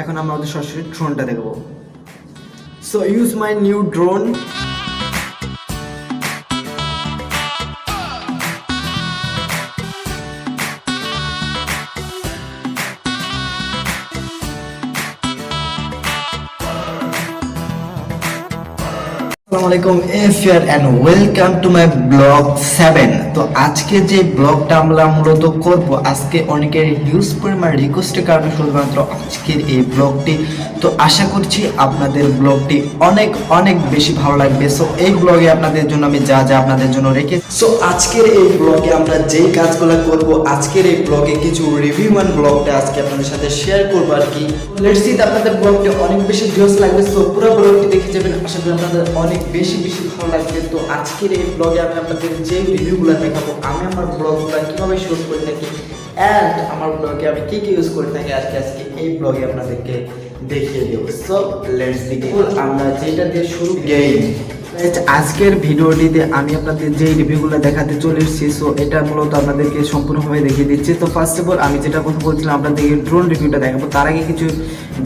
এখন আমরা ওদের সরাসরি ড্রোনটা দেখব। So use my new drone আসসালামু appear and welcome to my vlog seven তো আজকে যে ব্লগটা আমরা মূলত করব, আজকে অনেকের হিউজ পরিমাণ রিকোয়েস্টের কারণে শুধুমাত্র আজকের এই ব্লগটি তো আশা করছি আপনাদের ব্লগটি অনেক অনেক বেশি ভালো লাগবে। সো এই ব্লগে আপনাদের জন্য আমি যা যা আপনাদের জন্য রেখে সো আজকের এই ব্লগে আমরা যেই কাজগুলো করব, আজকের এই ব্লগে কিছু রিভিউ অ্যান্ড ব্লগটা আজকে আপনাদের সাথে শেয়ার করব আর কি। লেটস সি আপনাদের ব্লগটি অনেক বেশি লাগবে। সো পুরো ব্লগটি দেখে যাবেন। আশা করি আপনাদের অনেক বেশি বেশি ভালো লাগবে। তো আজকের এই ব্লগে আমি আপনাদের যে রিভিউগুলো দেখাবো, আমি আমার ব্লগগুলো কীভাবে শুট করে থাকি অ্যান্ড আমার ব্লগে আমি কী কী ইউজ করে থাকি আজকে আজকে এই ব্লগে আপনাদেরকে দেখিয়ে দেবো। সব লেটস দিকে আমরা যেটা দিয়ে শুরু গেম আজকের ভিডিওটিতে আমি আপনাদের যে রিভিউগুলো দেখাতে চলে এসেছি সো এটা মূলত আপনাদেরকে সম্পূর্ণভাবে দেখিয়ে দিচ্ছি। তো ফার্স্ট অফ অল আমি যেটা কথা বলছিলাম, আপনাদেরকে ড্রোন রিভিউটা দেখাবো। তার আগে কিছু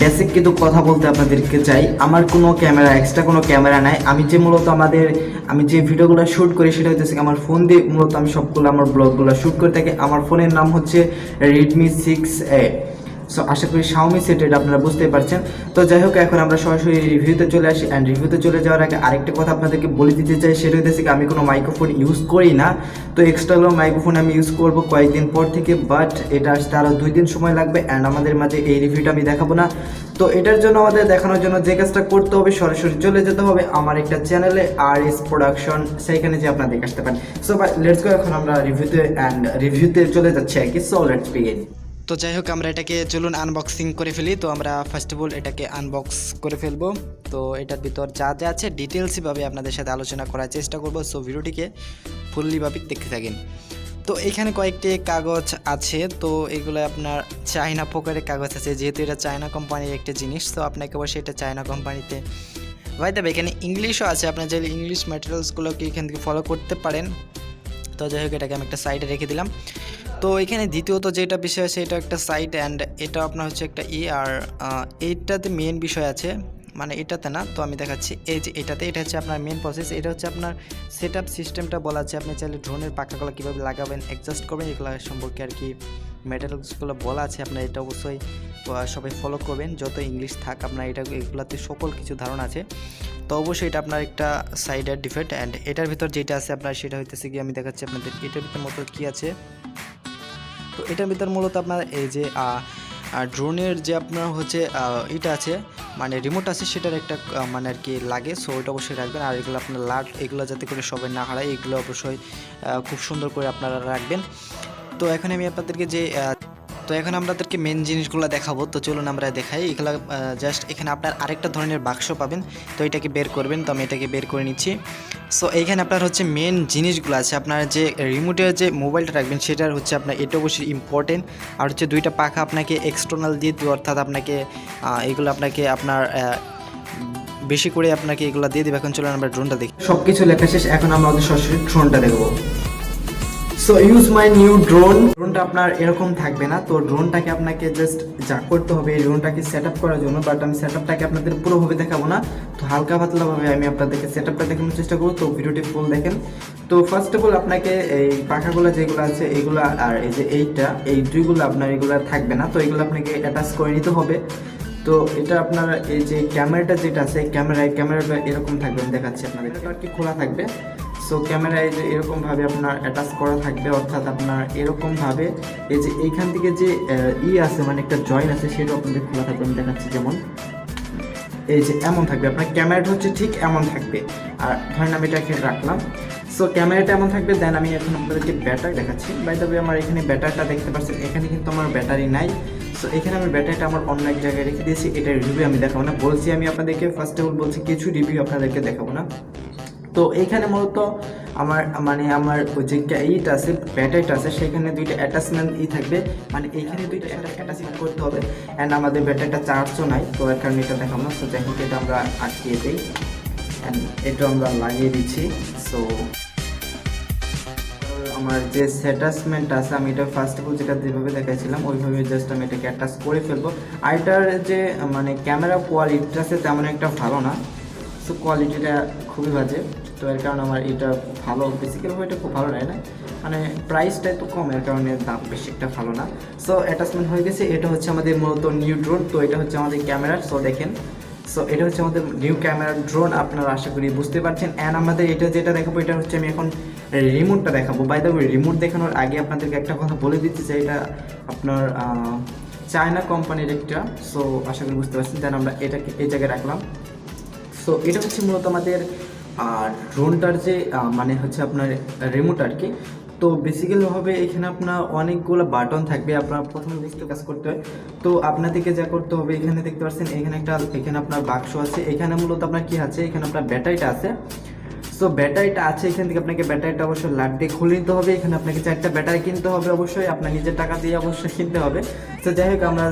বেসিক কিন্তু কথা বলতে আপনাদেরকে চাই। আমার কোনো ক্যামেরা এক্সট্রা কোনো ক্যামেরা নাই। আমি যে মূলত আমাদের, আমি যে ভিডিওগুলো শ্যুট করি, সেটা হচ্ছে আমার ফোন দিয়ে মূলত আমি সবগুলো, আমার ব্লগগুলো শ্যুট করে থাকি। আমার ফোনের নাম হচ্ছে রেডমি সিক্স এ সো আশা করি শাওমি সেট এটা আপনারা বুঝতেই পারছেন। তো যাই হোক, এখন আমরা সরাসরি রিভিউতে চলে আসি। অ্যান্ড রিভিউতে চলে যাওয়ার আগে আরেকটা কথা আপনাদেরকে বলে দিতে চাই, সেটা হচ্ছে কি, আমি কোনো মাইক্রোফোন ইউজ করি না। তো এক্সট্রা মাইক্রোফোন আমি ইউজ করব কয়েকদিন পর থেকে বাট এটা আসতে আরও দুই দিন সময় লাগবে। অ্যান্ড আমাদের মাঝে এই রিভিউটা আমি দেখাবো না। তো এটার জন্য আমাদের দেখানোর জন্য যে কাজটা করতে হবে, সরাসরি চলে যেতে হবে আমার একটা চ্যানেলে আর এস প্রোডাকশন সেইখানে যে আপনারা দেখে আসতে পারেন। সো লেটস গো এখন আমরা রিভিউতে অ্যান্ড রিভিউতে চলে যাচ্ছি আর কি। সো লেটস বিগিন তো যাই হোক, আমরা এটাকে চলুন আনবক্সিং করে ফেলি। তো আমরা ফার্স্ট অফ অল এটাকে আনবক্স করে ফেলব। তো এটার ভিতর যা যা আছে ডিটেলসইভাবে আপনাদের সাথে আলোচনা করার চেষ্টা করব। সো ভিডিওটিকে ফুললিভাবে দেখতে থাকেন। তো এখানে কয়েকটি কাগজ আছে। তো এগুলো আপনার চায়না প্রকারের কাগজ আছে। যেহেতু এটা চায়না কোম্পানির একটা জিনিস, তো আপনাকে অবশ্যই এটা চায়না কোম্পানিতে ভাই দেবে এখানে ইংলিশও আছে। আপনার চাইলে ইংলিশ ম্যাটেরিয়ালসগুলোকে এখান থেকে ফলো করতে পারেন। তো যাই হোক, এটাকে আমি একটা সাইডে রেখে দিলাম। তো এখানে দ্বিতীয়ত যেটা বিষয় আছে, এটা একটা সাইট অ্যান্ড এটা আপনার হচ্ছে একটা ই আর এইটাতে মেন বিষয় আছে মানে এটাতে না, তো আমি দেখাচ্ছি, এই যে এটাতে, এটা হচ্ছে আপনার মেন প্রসেস এটা হচ্ছে আপনার সেট সিস্টেমটা বলা আছে, আপনি চাইলে ড্রোনের পাখাগুলো কীভাবে লাগাবেন অ্যাডজাস্ট করবেন, এগুলো সম্পর্কে আর কি মেটেরিয়ালসগুলো বলা আছে, আপনার এটা অবশ্যই সবাই ফলো করবেন, যত ইংলিশ থাক, আপনার এটা, এগুলোতে সকল কিছু ধারণা আছে, তো অবশ্যই এটা আপনার একটা সাইডের ডিফেক্ট অ্যান্ড এটার ভিতর যেটা আছে, আপনার সেটা হইতেছে গিয়ে আমি দেখাচ্ছি আপনাদের, এটার ভিতর মতো কী আছে তো এটার ভিতর মূলত আপনার এই যে ড্রোনের যে আপনার হচ্ছে এটা আছে মানে রিমোট আছে, সেটার একটা মানে আর কি লাগে সো ওইটা অবশ্যই রাখবেন। আর এগুলো আপনার লাট, এগুলো যাতে করে সবাই না হারায়, এগুলো অবশ্যই খুব সুন্দর করে আপনারা রাখবেন। তো এখন আমি আপনাদেরকে যে তো এখন আপনাদেরকে মেন জিনিসগুলো দেখাবো। তো চলুন আমরা দেখাই। এগুলো জাস্ট এখানে আপনার আরেকটা ধরনের বাক্স পাবেন। তো এটাকে বের করবেন। তো আমি এটাকে বের করে নিচ্ছি। সো এইখানে আপনার হচ্ছে মেন জিনিসগুলো আছে। আপনার যে রিমোটের যে মোবাইলটা রাখবেন, সেটার হচ্ছে আপনার এটা অবশ্যই ইম্পর্টেন্ট আর হচ্ছে দুইটা পাখা আপনাকে এক্সটার্নাল দিয়ে দেবে, অর্থাৎ আপনাকে এগুলো আপনাকে আপনার বেশি করে আপনাকে এগুলো দিয়ে দেবে। এখন চলুন আমরা ড্রোনটা দেখি। সব কিছু লেখা শেষ। এখন আমরা সরাসরি ড্রোনটা দেখব। So use my new drone ড্রোনটা আপনার এরকম থাকবে না। তো ড্রোনটাকে আপনাকে জাস্ট যা করতে হবে, এই ড্রোনটাকে সেট করার জন্য বাট আমি সেট আপটাকে আপনাদের পুরোভাবে দেখাবো না। তো হালকা পাতলাভাবে আমি আপনাদেরকে সেট আপটা দেখানোর চেষ্টা করব। তো ভিডিওটি ফুল দেখেন। তো ফার্স্ট অফ অল আপনাকে এই পাখাগুলো যেগুলো আছে, এগুলো আর এই যে এইটা, এই দুইগুলো আপনার এগুলো থাকবে না। তো এগুলো আপনাকে অ্যাটাচ করে নিতে হবে। তো এটা আপনার এই যে ক্যামেরাটা যেটা আছে ক্যামেরায় ক্যামেরাটা এরকম থাকবে, আমি দেখাচ্ছি আপনাদের কি খোলা থাকবে। সো ক্যামেরায় যে এরকমভাবে আপনার অ্যাটাচ করা থাকবে, অর্থাৎ আপনার এরকমভাবে এই যে এইখান থেকে যে ই আছে মানে একটা জয়েন আছে, সেটাও আপনাদের খোলা থাকবে, আমি দেখাচ্ছি যেমন। এই যে এমন থাকবে, আপনার ক্যামেরাটা হচ্ছে ঠিক এমন থাকবে। আর ধরেন আমি এটা এটাকে রাখলাম। সো ক্যামেরাটা এমন থাকবে দেন আমি এখন আপনাদেরকে ব্যাটারি দেখাচ্ছি। বাই তবে আমার এখানে ব্যাটারিটা দেখতে পাচ্ছেন, এখানে কিন্তু আমার ব্যাটারি নাই। সো এখানে আমি ব্যাটারিটা আমার অন্য এক জায়গায় রেখে দিয়েছি, এটার রিভিউ আমি দেখাবো না। বলছি আমি আপনাদেরকে ফার্স্ট অফ অল বলছি, কিছু রিভিউ আপনাদেরকে দেখাবো না। তো এইখানে মূলত আমার মানে আমার যে ইটা আছে, ব্যাটারিটা আছে, সেখানে দুইটা অ্যাটাচমেন্ট ই থাকবে। মানে এইখানে দুইটা অ্যাটাচমেন্ট করতে হবে। অ্যান্ড আমাদের ব্যাটারিটা চার্জও নাই, তো এর কারণে এটা দেখাবো না। তো হোক, এটা আমরা আটকিয়ে দিই। অ্যান্ড এটা আমরা লাগিয়ে দিচ্ছি। সো আমার যে অ্যাটাচমেন্ট আছে, আমি এটা ফার্স্ট অফ অল যেটা যেভাবে দেখাইছিলাম, ওইভাবে জাস্ট আমি এটাকে অ্যাটাচ করে ফেলব। আর এটার যে মানে ক্যামেরা কোয়ালিটিটা আছে, তেমন একটা ভালো না। সো কোয়ালিটিটা খুবই বাজে। তো এর কারণে আমার এটা ভালো বেসিক্যালি এটা খুব ভালো লাগে না। মানে প্রাইসটা একটু কম, এর কারণে দাম বেশি একটা ভালো না। সো অ্যাটাচমেন্ট হয়ে গেছে, এটা হচ্ছে আমাদের মূলত নিউ ড্রোন তো এটা হচ্ছে আমাদের ক্যামেরা সো দেখেন। সো এটা হচ্ছে আমাদের নিউ ক্যামেরা ড্রোন আপনারা আশা করি বুঝতে পারছেন। অ্যান্ড আমাদের এটা যেটা দেখাবো, এটা হচ্ছে আমি এখন রিমোটটা দেখাবো। বাই দ্য রিমোট দেখানোর আগে আপনাদেরকে একটা কথা বলে দিচ্ছি যে এটা আপনার চায়না কোম্পানির একটা সো আশা করি বুঝতে পারছেন। দেন আমরা এটাকে, এই জায়গায় রাখলাম। সো এটা হচ্ছে মূলত আমাদের ড্রোনটার যে মানে হচ্ছে আপনার রিমোট আর কি, তো বেসিক্যালি হবে এখানে আপনার অনেকগুলো বাটন থাকবে, আপনার প্রথমে বুঝতে কাজ করতে হয়। তো আপনাদেরকে যা করতে হবে, এখানে দেখতে পাচ্ছেন, এখানে একটা, এখানে আপনার বাক্স আছে, এখানে মূলত আপনার কি আছে, এখানে আপনার ব্যাটারিটা আছে। সো ব্যাটারিটা আছে এখান থেকে আপনাকে ব্যাটারিটা অবশ্যই দিয়ে খুলে নিতে হবে। এখানে আপনাকে চারটা ব্যাটারি কিনতে হবে অবশ্যই। আপনার নিজের টাকা দিয়ে অবশ্যই কিনতে হবে। তো যাই হোক, আমরা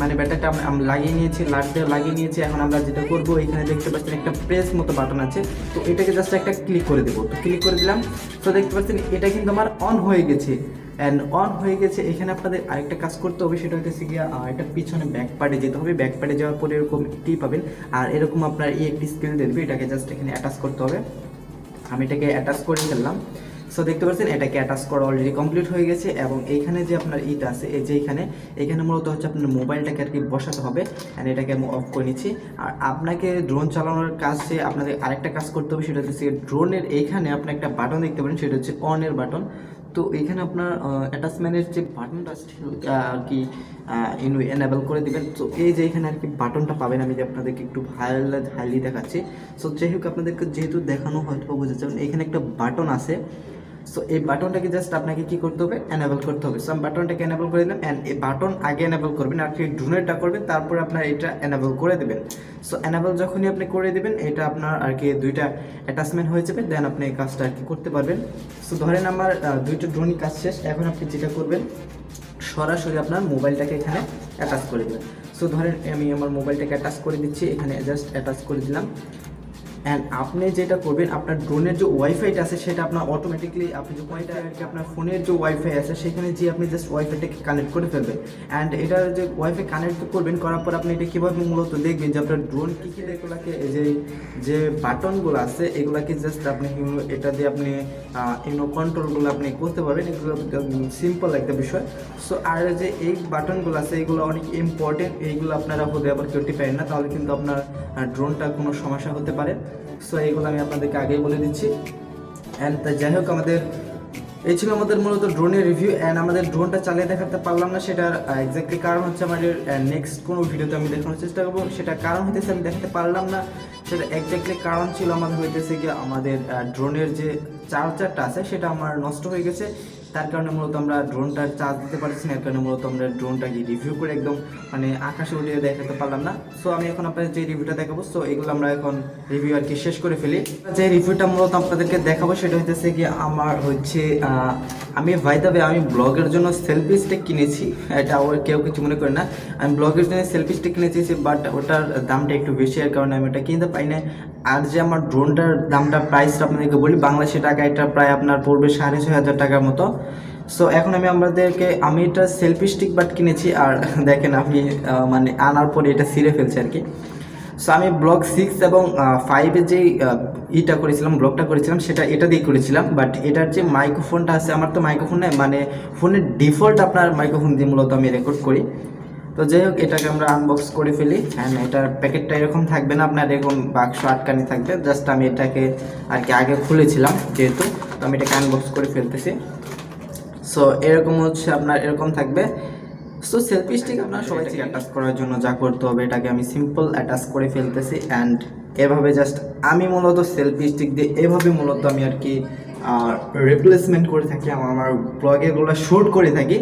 মানে ব্যাটারিটা আমরা লাগিয়ে নিয়েছি দিয়ে লাগিয়ে নিয়েছি। এখন আমরা যেটা করব, এখানে দেখতে পাচ্ছেন একটা প্রেস মতো বাটন আছে। তো এটাকে জাস্ট একটা ক্লিক করে দেবো। তো ক্লিক করে দিলাম। তো দেখতে পাচ্ছেন, এটা কিন্তু আমার অন হয়ে গেছে। অ্যান্ড অন হয়ে গেছে। এখানে আপনাদের আরেকটা কাজ করতে হবে, সেটা হচ্ছে গিয়ে এটা পিছনে ব্যাক পার্টে যেতে হবে। ব্যাক পার্টে যাওয়ার পরে এরকম একটি পাবেন। আর এরকম আপনার এই একটি স্কেল দেবে। এটাকে জাস্ট এখানে অ্যাটাচ করতে হবে। আমি এটাকে অ্যাটাচ করে ফেললাম। সো দেখতে পাচ্ছেন, এটাকে অ্যাটাচ করা অলরেডি কমপ্লিট হয়ে গেছে এবং এইখানে যে আপনার ইট আছে, এই যে এখানে এখানে মূলত হচ্ছে আপনার মোবাইলটাকে আর কি বসাতে হবে অ্যান্ড এটাকে আমি অফ করে নিচ্ছি। আর আপনাকে ড্রোন চালানোর কাজে আপনাদের আরেকটা কাজ করতে হবে, সেটা হচ্ছে ড্রোনের এইখানে আপনি একটা বাটন দেখতে পারেন, সেটা হচ্ছে অনের বাটন তো এখানে আপনার অ্যাটাচমেন্টের যে বাটনটা আর কি এনেবল করে দিবেন। তো এই যে এখানে আর কি বাটনটা পাবেন, আমি যে আপনাদেরকে একটু হাইলা হাইলি দেখাচ্ছি। সো যাই হোক, আপনাদেরকে যেহেতু দেখানো হয়তো বুঝতে চান এখানে একটা বাটন আছে। সো এই বাটনটাকে জাস্ট আপনাকে কি করতে হবে? এনেবল করতে হবে। সো আমি বাটনটাকে এনেবল করে দিলাম অ্যান্ড এই বাটন আগে এনেবল করবেন আর কি ড্রোনেরটা করবেন, তারপরে আপনার এটা এনেবল করে দেবেন। সো এনেবল যখনই আপনি করে দেবেন, এটা আপনার আর কি দুইটা অ্যাটাচমেন্ট হয়ে যাবে দেন আপনি এই কাজটা আর কি করতে পারবেন। সো ধরেন আমার দুইটা ড্রোনই কাজ শেষ। এখন আপনি যেটা করবেন, সরাসরি আপনার মোবাইলটাকে এখানে অ্যাটাচ করে দেবেন। সো ধরেন আমি আমার মোবাইলটাকে অ্যাটাচ করে দিচ্ছি, এখানে জাস্ট অ্যাটাচ করে দিলাম। অ্যান্ড আপনি যেটা করবেন, আপনার ড্রোনের যে ওয়াইফাইটা আছে, সেটা আপনার অটোমেটিকলি আপনি যে কি আপনার ফোনের যে ওয়াইফাই আছে, সেখানে যে আপনি জাস্ট ওয়াইফাইটাকে কানেক্ট করে ফেলবেন। অ্যান্ড এটা যে ওয়াইফাই কানেক্ট করবেন, করার পর আপনি এটা কীভাবে মূলত দেখবেন যে আপনার ড্রোন কী কী এগুলাকে যে যে বাটনগুলো আছে, এগুলাকে জাস্ট আপনি এটা দিয়ে আপনি ইউনো কন্ট্রোলগুলো আপনি করতে পারবেন। এগুলো সিম্পল একটা বিষয়। সো আর যে এই বাটনগুলো আছে, এগুলো অনেক ইম্পর্টেন্ট এইগুলো আপনারা হতে আবার কেউটি পারেন না, তাহলে কিন্তু আপনার ড্রোনটা কোনো সমস্যা হতে পারে। সো এইগুলো আমি আপনাদেরকে আগেই বলে দিচ্ছি। অ্যান্ড যাই হোক, আমাদের, এই ছিল আমাদের মূলত ড্রোনের রিভিউ অ্যান্ড আমাদের ড্রোনটা চালিয়ে দেখাতে পারলাম না, সেটার এক্স্যাক্টলি কারণ হচ্ছে আমাদের নেক্সট কোনো ভিডিওতে আমি দেখানোর চেষ্টা করব। সেটা কারণ হইতেছে আমি দেখাতে পারলাম না সেটা এক্স্যাক্টলি কারণ ছিল আমাদের হইতেছে কি আমাদের ড্রোনের যে চার্জারটা আছে, সেটা আমার নষ্ট হয়ে গেছে। তার কারণে মূলত আমরা ড্রোনটার চার্জ দিতে পারছি না, এর কারণে মূলত আমরা ড্রোনটাকে রিভিউ করে একদম মানে আকাশে উঠিয়ে দেখাতে পারলাম না। সো আমি এখন আপনাদের যে রিভিউটা দেখাবো সো এগুলো আমরা এখন রিভিউ আর কি শেষ করে ফেলি। যে রিভিউটা মূলত আপনাদেরকে দেখাবো, সেটা হইতেছে কি আমার হচ্ছে আমি ভাইদাবে আমি ব্লগের জন্য সেলফি স্টিক কিনেছি। এটা ওর কেউ কিছু মনে করে না। আমি ব্লগের জন্য সেলফি স্টিক কিনেছি বাট ওটার দামটা একটু বেশি এর কারণে আমি ওটা কিনতে পাই না আর যে আমার ড্রোনটার দামটা প্রাইসটা আপনাদেরকে বলি বাংলাদেশি টাকা এটা প্রায় আপনার পড়বে সাড়ে ছয় হাজার টাকার মতো। সো এখন আমি আমাদেরকে আমি এটা সেলফি স্টিক বাট কিনেছি আর দেখেন আহ, মানে আনার পরে এটা ছিঁড়ে ফেলছে আর কি। সো আমি ব্লগ সিক্স এবং ফাইভে যেই ইটা করেছিলাম ব্লগটা করেছিলাম, সেটা এটা দিয়ে করেছিলাম বাট এটার যে মাইক্রোফোনটা আছে, আমার তো মাইক্রোফোন নেই মানে ফোনের ডিফল্ট আপনার মাইক্রোফোন দিয়ে মূলত আমি রেকর্ড করি। তো যাই হোক, এটাকে আমরা আনবক্স করে ফেলি অ্যান্ড এটার প্যাকেটটা এরকম থাকবে না, আপনার এরকম বাক্স আটকানি থাকবে জাস্ট আমি এটাকে আর কি আগে খুলেছিলাম, যেহেতু, তো আমি এটাকে আনবক্স করে ফেলতেছি। সো এরকম হচ্ছে আপনার, এরকম থাকবে। সো সেলফি স্টিক আপনার সবাইকে অ্যাটাচ করার জন্য যা করতে হবে এটাকে আমি সিম্পল অ্যাটাচ করে ফেলতেছি অ্যান্ড এভাবে জাস্ট আমি মূলত সেলফি স্টিক দিয়ে এভাবে মূলত আমি আর কি রিপ্লেসমেন্ট করে থাকি আমার ব্লগেগুলো শ্যুট করে থাকি।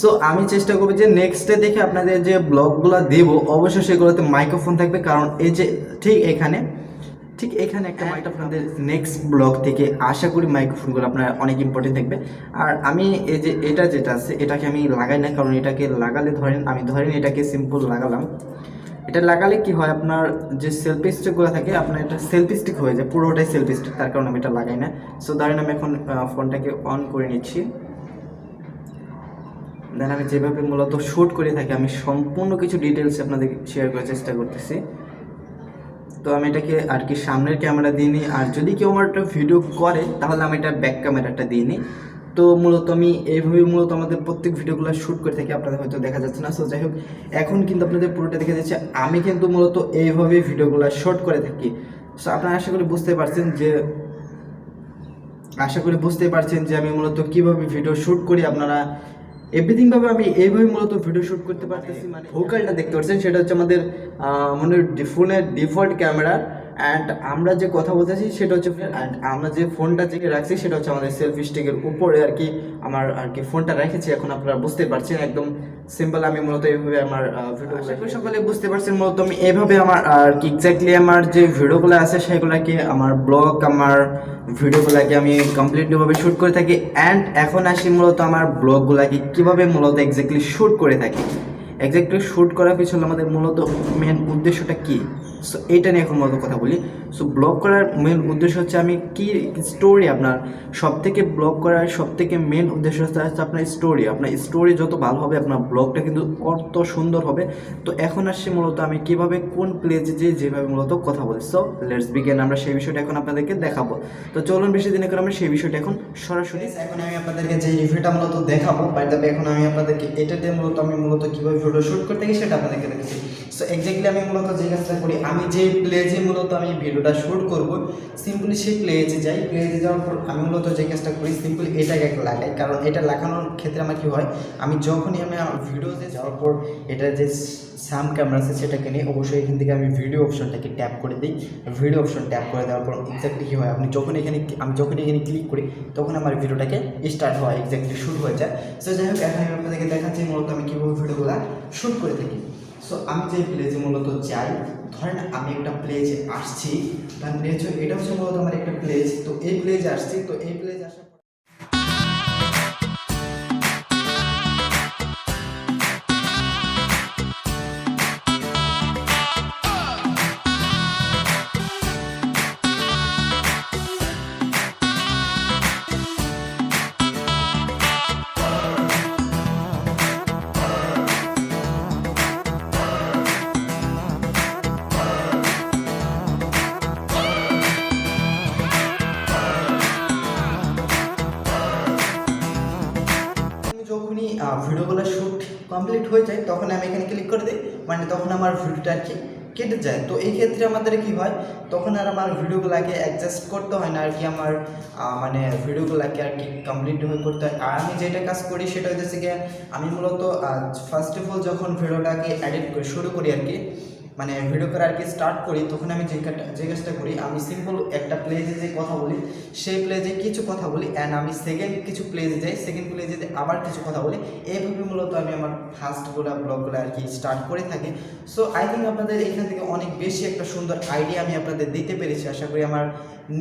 সো আমি চেষ্টা করব যে নেক্সট ডে দেখে আপনাদের যে ব্লগগুলো দেবো অবশ্যই সেগুলোতে মাইক্রোফোন থাকবে কারণ এই যে ঠিক এখানে ঠিক এখানে একটা মাইক আপনাদের নেক্সট ব্লগ থেকে আশা করি মাইক্রোফোনগুলো আপনার অনেক ইম্পর্টেন্ট থাকবে আর আমি এই যে এটা যেটা আছে এটাকে আমি লাগাই না কারণ এটাকে লাগালে ধরেন আমি ধরেন এটাকে সিম্পল লাগালাম। এটা লাগালে কি হয় আপনার যে সেলফি স্টিকগুলো থাকে আপনার এটা সেলফি স্টিক হয়ে যায় পুরোটাই সেলফি স্টিক তার কারণে আমি এটা লাগাই না সো ধরেন আমি এখন ফোনটাকে অন করে নিচ্ছি। দেন আমি যেভাবে মূলত শ্যুট করে থাকি আমি সম্পূর্ণ কিছু ডিটেলস আপনাদের শেয়ার করার চেষ্টা করতেছি। তো আমি এটাকে আর কি সামনের ক্যামেরা দিয়ে নিই। আর যদি কেউ আমার একটা ভিডিও করে, তাহলে আমি এটা ব্যাক ক্যামেরাটা দিয়ে নিই। তো মূলত আমি এইভাবে মূলত আমাদের প্রত্যেক ভিডিওগুলো শ্যুট করে থাকি, আপনাদের হয়তো দেখা যাচ্ছে না। সো যাই হোক, এখন কিন্তু আপনাদের পুরোটা দেখা যাচ্ছে আমি কিন্তু মূলত এইভাবে ভিডিওগুলো শর্ট করে থাকি। সো আপনারা আশা করি বুঝতে পারছেন যে, আশা করি বুঝতে পারছেন যে আমি মূলত কীভাবে ভিডিও শ্যুট করি। আপনারা এভরিথিং ভাবে আমি এইভাবে মূলত ভিডিও শ্যুট করতে পারতেছি মানে ভোকালটা দেখতে পাচ্ছেন, সেটা হচ্ছে আমাদের মানে ফোনের ডিফল্ট ক্যামেরা অ্যান্ড আমরা যে কথা বলতেছি সেটা হচ্ছে অ্যান্ড আমরা যে ফোনটা যে রাখছি সেটা হচ্ছে আমাদের সেলফি স্টিকের উপরে আর কি, আমার আর কি ফোনটা রেখেছি, এখন আপনারা বুঝতে পারছেন, একদম সিম্পল আমি মূলত এইভাবে আমার ভিডিও সকলে বুঝতে পারছেন মূলত আমি এইভাবে আমার আর কি এক্স্যাক্টলি আমার যে ভিডিওগুলো আছে সেগুলোকে আমার ব্লগ আমার ভিডিওগুলোকে আমি কমপ্লিটলিভাবে শ্যুট করে থাকি। অ্যান্ড এখন আসি মূলত আমার ব্লগগুলোকে কীভাবে মূলত এক্স্যাক্টলি শ্যুট করে থাকি। এক্স্যাক্টলি শ্যুট করার পিছনে আমাদের মূলত মেন উদ্দেশ্যটা কী? সো এইটা নিয়ে এখন মূলত কথা বলি। সো ব্লগ করার মেন উদ্দেশ্য হচ্ছে আমি কি স্টোরি আপনার সব থেকে ব্লগ করার সব থেকে মেন উদ্দেশ্য হচ্ছে আপনার স্টোরি আপনার স্টোরি যত ভালো হবে, আপনার ব্লগটা কিন্তু অত সুন্দর হবে। তো এখন আসছে মূলত আমি কীভাবে, কোন প্লেজে যে যেভাবে মূলত কথা বলি। সো লেটস বিগেন আমরা সেই বিষয়টা এখন আপনাদেরকে দেখাবো। তো চলুন বেশি দিনে করে আমরা সেই বিষয়টা এখন সরাসরি এখন আমি আপনাদেরকে যে রিভিউটা মূলত দেখাবো বাই দ্য এখন আমি আপনাদেরকে এটা দিয়ে মূলত আমি মূলত কীভাবে ভিডিও শুট করতে গিয়ে সেটা আপনাদেরকে দেখেছি সো এক্স্যাক্টলি আমি মূলত যে কাজটা করি, আমি যে প্লেজে মূলত আমি ভিডিওটা শ্যুট করব সিম্পলি সেই প্লেজে যাই। প্লেজে যাওয়ার পর আমি মূলত যে কাজটা করি সিম্পলি এটাকে লাগাই। কারণ এটা লাগানোর ক্ষেত্রে আমার কি হয়, আমি যখনই আমি ভিডিওতে যাওয়ার পর এটা যে সাম ক্যামেরা আছে সেটাকে নিয়ে অবশ্যই এখান থেকে আমি ভিডিও অপশনটাকে ট্যাপ করে দিই। ভিডিও অপশন ট্যাপ করে দেওয়ার পর এক্স্যাক্টলি কী হয়, আপনি যখন এখানে আমি যখন এখানে ক্লিক করি, তখন আমার ভিডিওটাকে স্টার্ট হয় এক্স্যাক্টলি শুরু হয়ে যায়। সো যাই হোক, এখন আমি আপনাদেরকে দেখাচ্ছি মূলত আমি কীভাবে ভিডিওগুলো শ্যুট করে থাকি। সো আমি যে প্লেজে মূলত যাই ধরেন আমি একটা প্লেজে আসছি এটা হচ্ছে মূলত আমার একটা প্লেজ তো এই প্লেজে আসছি, তো এই প্লেজে আসার হয়ে যায়, তখন আমি এখানে ক্লিক করে দিই মানে তখন আমার ভিডিওটা আর কি কেটে যায়। তো এই ক্ষেত্রে আমাদের কি হয়, তখন আর আমার ভিডিওগুলোকে অ্যাডজাস্ট করতে হয় না আর কি, আমার মানে ভিডিওগুলোকে আর কি কমপ্লিট হয়ে করতে হয়। আর আমি যেটা কাজ করি, সেটা হচ্ছে গিয়ে আমি মূলত ফার্স্ট অফ অল যখন ভিডিওটাকে অ্যাডিট করে, শুরু করি আর কি মানে ভিডিও করে আর কি স্টার্ট করি, তখন আমি যে কাজটা করি, আমি সিম্পল একটা প্লেজে যে কথা বলি, সেই প্লেজে কিছু কথা বলি অ্যান্ড আমি সেকেন্ড কিছু প্লেজে যাই সেকেন্ড প্লেজে আবার কিছু কথা বলি, এইভাবে মূলত আমি আমার ফার্স্টগুলো ব্লগগুলো আর কি স্টার্ট করে থাকি। সো আই থিঙ্ক আপনাদের এখান থেকে অনেক বেশি একটা সুন্দর আইডিয়া আমি আপনাদের দিতে পেরেছি। আশা করি আমার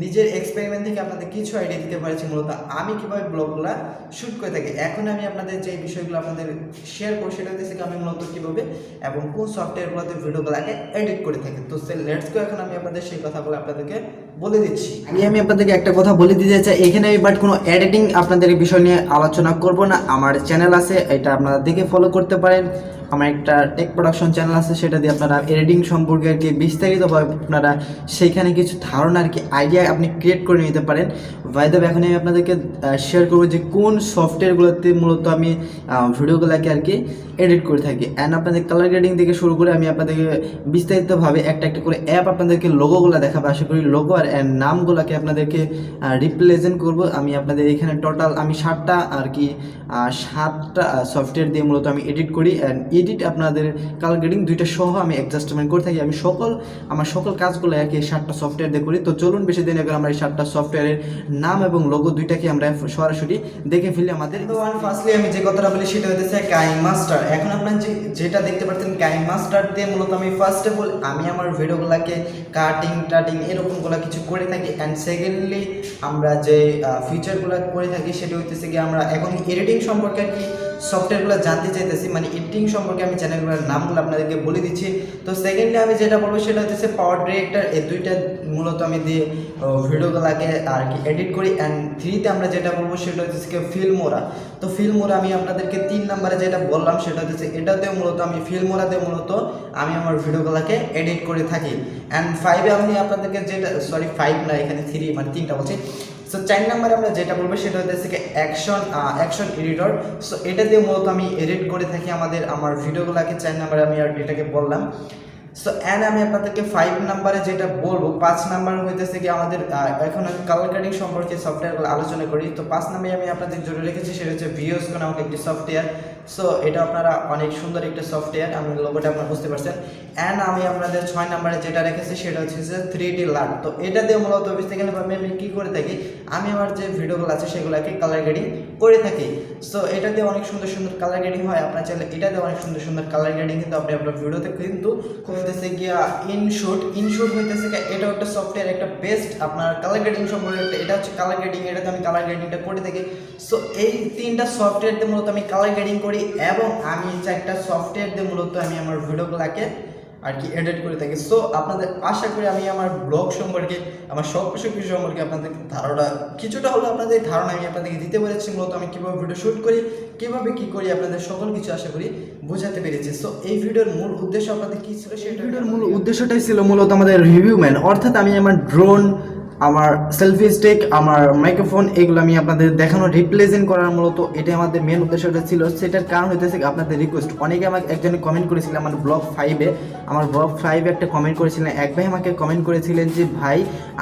নিজের এক্সপেরিমেন্ট থেকে আপনাদের কিছু আইডিয়া দিতে পারছি। মূলত আমি কীভাবে ব্লগগুলো শ্যুট করে থাকি। এখন আমি আপনাদের যে বিষয়গুলো আপনাদের শেয়ার করব, সেটা হচ্ছে আমি মূলত কীভাবে এবং কোন সফটওয়্যারগুলোতে ভিডিওগুলোকে এডিট করে থাকি। তো সে লেটস গো এখন আমি আপনাদের সেই কথাগুলো আপনাদেরকে বলে দিচ্ছি। আগে আমি আপনাদেরকে একটা কথা বলে দিতে চাই। এখানে আমি বাট কোনো এডিটিং আপনাদের বিষয় নিয়ে আলোচনা করব না। আমার চ্যানেল আছে, এটা আপনারা দেখে ফলো করতে পারেন। আমার একটা টেক প্রোডাকশন চ্যানেল আছে, সেটা দিয়ে আপনারা এডিটিং সম্পর্কে আর কি বিস্তারিতভাবে আপনারা সেইখানে কিছু ধারণা আর কি আইডিয়া আপনি ক্রিয়েট করে নিতে পারেন। ভাইদেব এখন আমি আপনাদেরকে শেয়ার করব যে কোন সফটওয়্যারগুলোতে মূলত আমি ভিডিওগুলোকে আর কি এডিট করে থাকি। অ্যান্ড আপনাদের কালার গ্রেডিং থেকে শুরু করে আমি আপনাদেরকে বিস্তারিতভাবে একটা একটা করে অ্যাপ আপনাদেরকে লোগোগুলো দেখাবো। আশা করি লোগো আর, and নামগুলোকে আপনাদেরকে রিপ্রেজেন্ট করব। আমি আপনাদের এখানে টোটাল আমি সাতটা আর কি সাতটা সফটওয়্যার দিয়ে মূলত আমি এডিট করি। অ্যান্ড এডিট আপনাদের কালার গ্রেডিং দুইটা সহ আমি অ্যাডজাস্টমেন্ট করে থাকি। আমি সকল, আমার সকল কাজগুলো আর কি সাতটা সফটওয়্যার দিয়ে করি। তো চলুন বেশি দিন আগে আমরা এই সাতটা সফটওয়্যারের নাম এবং লোগো দুইটাকে আমরা সরাসরি দেখে ফেলি আমাদের। তো ফার্স্টলি আমি যে কথাটা বলি সেটা হচ্ছে কাইং মাস্টার এখন আপনার যে, যেটা দেখতে পাচ্ছেন কাইং মাস্টার দিয়ে মূলত আমি ফার্স্ট অফ অল আমি আমার ভিডিওগুলোকে কাটিং টাটিং এরকমগুলো কিছু করে থাকি। অ্যান্ড সেকেন্ডলি আমরা যে ফিচারগুলো করে থাকি সেটা হচ্ছে কি আমরা এখন এডিটিং সম্পর্কে আর কি সফটওয়্যারগুলো জানতে চাইতেছি। মানে এডিটিং সম্পর্কে আমি চ্যানেলগুলোর নামগুলো আপনাদেরকে বলে দিচ্ছি। তো সেকেন্ডলি আমি যেটা বলব সেটা হচ্ছে পাওয়ার ডিরেক্টর এই দুইটা মূলত আমি দিয়ে ভিডিওগুলোকে আর কি এডিট করি অ্যান্ড থ্রিতে আমরা যেটা বলব সেটা হচ্ছে ফিল্মোরা তো ফিল্মোরা আমি আপনাদেরকে তিন নম্বরে যেটা বললাম সেটা হচ্ছে এটাতেও মূলত আমি ফিল্মোরাতে মূলত আমি আমার ভিডিওগুলোকে এডিট করে থাকি। অ্যান্ড ফাইভে আমি আপনাদেরকে যেটা সরি ফাইভ না, এখানে থ্রি মানে তিনটা বলছি। সো চার নাম্বারে আমরা যেটা বলব সেটা হচ্ছে অ্যাকশন অ্যাকশন এডিটর সো এটা দিয়ে মূলত আমি এডিট করে থাকি আমাদের, আমার ভিডিওগুলোকে চার নাম্বারে আমি আর এটাকে বললাম। সো অ্যান্ড আমি আপনাদেরকে ফাইভ নাম্বারে যেটা বলব, পাঁচ নাম্বার হইতেছে কি আমাদের এখন আমি কালার সম্পর্কে সফটওয়্যারগুলো আলোচনা করি। তো পাঁচ নাম্বারে আমি আপনাদের জন্য রেখেছি, সেটা হচ্ছে ভিওস নামক একটি সফটওয়্যার সো এটা আপনারা অনেক সুন্দর একটা সফটওয়্যার আমি লোগোটা আপনারা বুঝতে পারছেন। অ্যান্ড আমি আপনাদের ছয় নাম্বারে যেটা রেখেছি, সেটা হচ্ছে যে থ্রি ডি লার্ট তো এটা দিয়ে মূলত বেসিক্যালি আমি আমি কী করে থাকি, আমি আমার যে ভিডিওগুলো আছে, সেগুলোকে কালার গ্রেডিং করে থাকি। সো এটা দিয়ে অনেক সুন্দর সুন্দর কালার গ্রেডিং হয়। আপনার চাইলে এটা দিয়ে অনেক সুন্দর সুন্দর কালার গ্রেডিং কিন্তু আপনি আপনার ভিডিওতে কিন্তু হইতেছে গিয়া ইনশুট ইনশুট হইতেছে গিয়া এটা একটা সফটওয়্যার একটা বেস্ট আপনার কালার গ্রেডিং সম্পর্কে একটা- এটা হচ্ছে কালার গ্রেডিং এটাতে আমি কালার গ্রেডিংটা করে থাকি। সো এই তিনটা সফটওয়্যার দিয়ে মূলত আমি কালার গ্রেডিং করি। এবং আমি একটা সফটওয়্যার দিয়ে মূলত আমি আমার ভিডিওগুলোকে আর কি এডিট করে থাকি। সো আপনাদের আশা করি আমি আমার ব্লগ সম্পর্কে আমার সব কিছু কিছু সম্পর্কে আপনাদের ধারণা কিছুটা হলো আপনাদের ধারণা আমি আপনাদেরকে দিতে পেরেছি। মূলত আমি কীভাবে ভিডিও শ্যুট করি কীভাবে কী করি আপনাদের সকল কিছু আশা করি বোঝাতে পেরেছি। সো এই ভিডিওর মূল উদ্দেশ্য আপনাদের কী ছিল সেই ভিডিওর মূল উদ্দেশ্যটাই ছিল মূলত আমাদের রিভিউ ম্যান অর্থাৎ আমি আমার ড্রোন আমার সেলফি স্টিক আমার মাইক্রোফোন এগুলো আমি আপনাদের দেখানো রিপ্লেজেন্ট করার মূলত এটাই আমাদের মেন উদ্দেশ্যটা ছিল। সেটার কারণ হইতেছে আপনাদের রিকোয়েস্ট অনেকে আমাকে একজনে কমেন্ট করেছিলেন আমার ব্লগ ফাইভে আমার ব্লগ ফাইভে একটা কমেন্ট করেছিলেন। এক ভাই আমাকে কমেন্ট করেছিলেন যে, ভাই,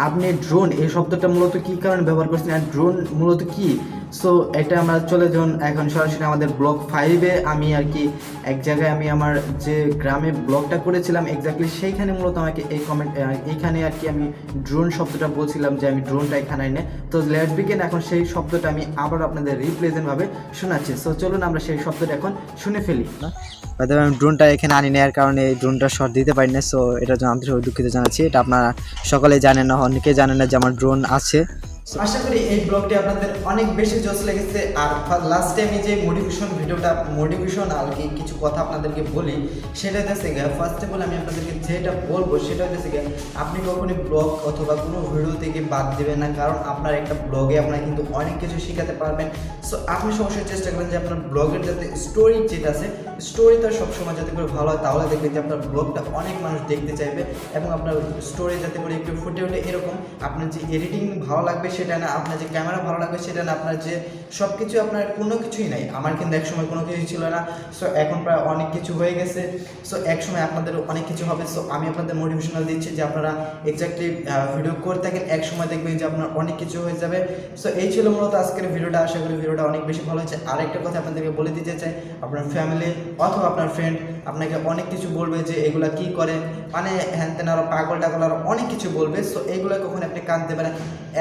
আপনি ড্রোন এই শব্দটা মূলত কী কারণে ব্যবহার করছেন? আর ড্রোন মূলত কি? সো এটা আমরা চলে যান এখন সরাসরি আমাদের ব্লগ ফাইভে আমি আর কি এক জায়গায় আমি আমার যে গ্রামে ব্লগটা করেছিলাম এক্স্যাক্টলি সেইখানে মূলত আমাকে এই কমেন্ট এইখানে আর কি আমি ড্রোন শব্দটা বলছিলাম যে আমি ড্রোনটা এখানে এনে তো লেট বিকেন এখন সেই শব্দটা আমি আবার আপনাদের রিপ্রেজেন্টভাবে শোনাচ্ছি। সো চলুন আমরা সেই শব্দটা এখন শুনে ফেলি। আমি ড্রোনটা এখানে আনি নেওয়ার কারণে এই ড্রোনটা শর্ট দিতে পারি না সো এটার জন্য আন্তরিক দুঃখিত জানাচ্ছি। এটা আপনারা সকলেই জানেন না, অনেকেই জানেন না যে আমার ড্রোন আছে। আশা করি এই ব্লগটি আপনাদের অনেক বেশি জোস লেগেছে। আর লাস্টে আমি যে মোটিভেশন ভিডিওটা মোটিভেশন আর কি কিছু কথা আপনাদেরকে বলি, সেটা হচ্ছে গিয়ে ফার্স্ট অফ অল আমি আপনাদেরকে যেটা বলব, সেটা হচ্ছে গিয়ে, আপনি কখনই ব্লগ অথবা কোনো ভিডিও থেকে বাদ দেবেন না, কারণ আপনার একটা ব্লগে আপনার কিন্তু অনেক কিছু শেখাতে পারবেন। সো আপনি সবসময় চেষ্টা করবেন যে আপনার ব্লগের যাতে স্টোরি যেটা আছে স্টোরিটা সবসময় যাতে করে ভালো হয়, তাহলে দেখবেন যে আপনার ব্লগটা অনেক মানুষ দেখতে চাইবে এবং আপনার স্টোরি যাতে করে একটু ফুটে ওঠে এরকম। আপনার যে এডিটিং ভালো লাগবে সেটা না, আপনার যে ক্যামেরা ভালো লাগবে সেটা না, আপনার যে সব কিছু আপনার কোনো কিছুই নাই। আমার কিন্তু একসময় কোনো কিছুই ছিল না। সো এখন প্রায় অনেক কিছু হয়ে গেছে। সো একসময় আপনাদের অনেক কিছু হবে। সো আমি আপনাদের মোটিভেশনাল দিচ্ছি যে আপনারা এক্স্যাক্টলি ভিডিও করে থাকেন। এক সময় দেখবেন যে আপনার অনেক কিছু হয়ে যাবে। সো এই ছিল মূলত আজকের ভিডিওটা। আশা করি ভিডিওটা অনেক বেশি ভালো হয়েছে। আরেকটা কথা আপনাদেরকে বলে দিতে চাই, আপনার ফ্যামিলি অথবা আপনার ফ্রেন্ড আপনাকে অনেক কিছু বলবে যে এগুলা কি করে। মানে হ্যান তেন আরও পাগল টাগল আরও অনেক কিছু বলবে। সো এইগুলো কখন আপনি কান দেবেন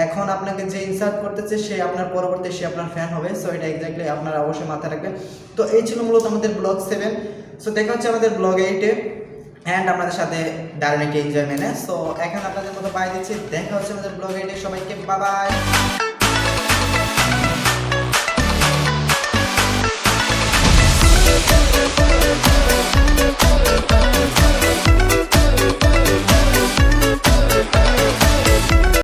এখন এখন আপনাকে যে ইনসার্ট করতেছে, সে আপনার পরবর্তী, সে আপনার ফ্যান হবে। সো এটা এক্স্যাক্টলি আপনারা অবশ্যই মাথায় রাখবেন। তো এই ছিল মূলত আমাদের ব্লগ সেভেন সো দেখা হচ্ছে আমাদের ব্লগ এইটে অ্যান্ড আপনাদের সাথে ডাইরেক্ট এনজয় মেনে। সো এখন আপনাদের মতো পাই দিচ্ছি। দেখা হচ্ছে আমাদের ব্লগ এইটে সবাইকে বাবাই